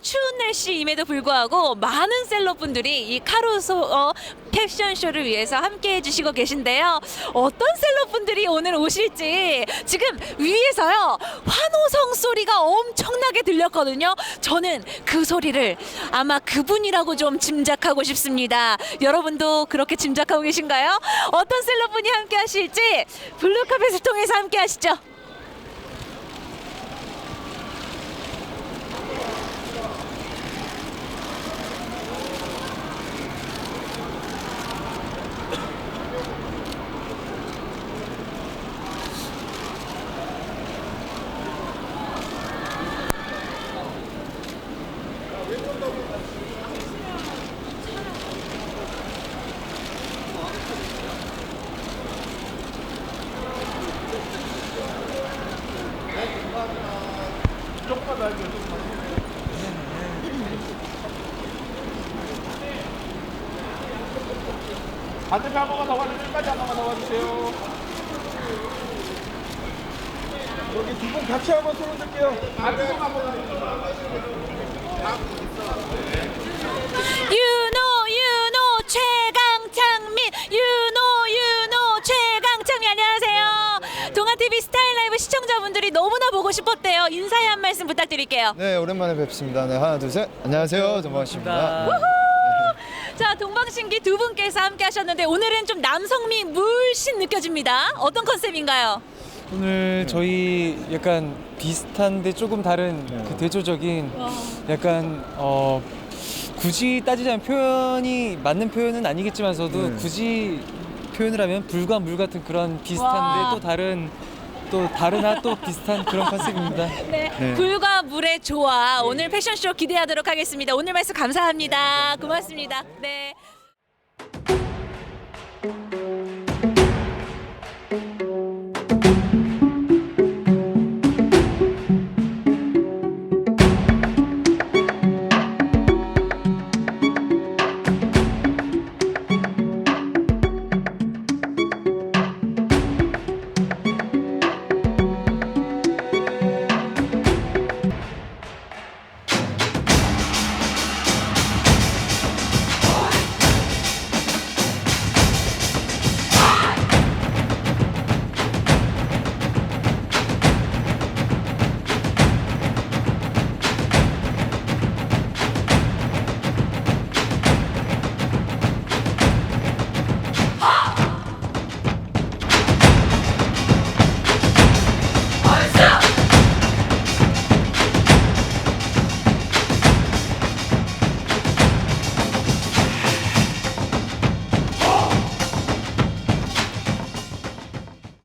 추운 날씨임에도 불구하고 많은 셀럽분들이 이 카루소 어, 패션쇼를 위해서 함께 해주시고 계신데요. 어떤 셀럽분들이 오늘 오실지 지금 위에서요 환호성 소리가 엄청나게 들렸거든요. 저는 그 소리를 아마 그분이라고 좀 짐작하고 싶습니다. 여러분도 그렇게 짐작하고 계신가요? 어떤 셀럽분이 함께 하실지 블루카펫을 통해서 함께 하시죠. 반대편 한 번만 더 와주세요. 끝까지 한 번만 더 와주세요. 여기 두 분 같이 한번 손을 들게요. 안쪽만 한번 유노 유노 최강창민 유노 유노 최강창민 안녕하세요 동아TV 라이브 시청자분들이 너무나 보고 싶었대요 인사의 한 말씀 부탁드릴게요 네 오랜만에 뵙습니다. 네 하나 둘 셋. 안녕하세요 정광식입니다. 자 동방신기 두 분께서 함께 하셨는데 오늘은 좀 남성미 물씬 느껴집니다 어떤 컨셉인가요? 오늘 저희 약간 비슷한데 조금 다른 그 대조적인 약간 어 굳이 따지자면 표현이 맞는 표현은 아니겠지만서도 네. 굳이 표현을 하면 불과 물 같은 그런 비슷한데 와. 또 다른 또 다른 핫도 비슷한 그런 컨셉입니다. 네. 네. 불과 물의 조화 오늘 패션쇼 기대하도록 하겠습니다. 오늘 말씀 감사합니다. 고맙습니다. 네.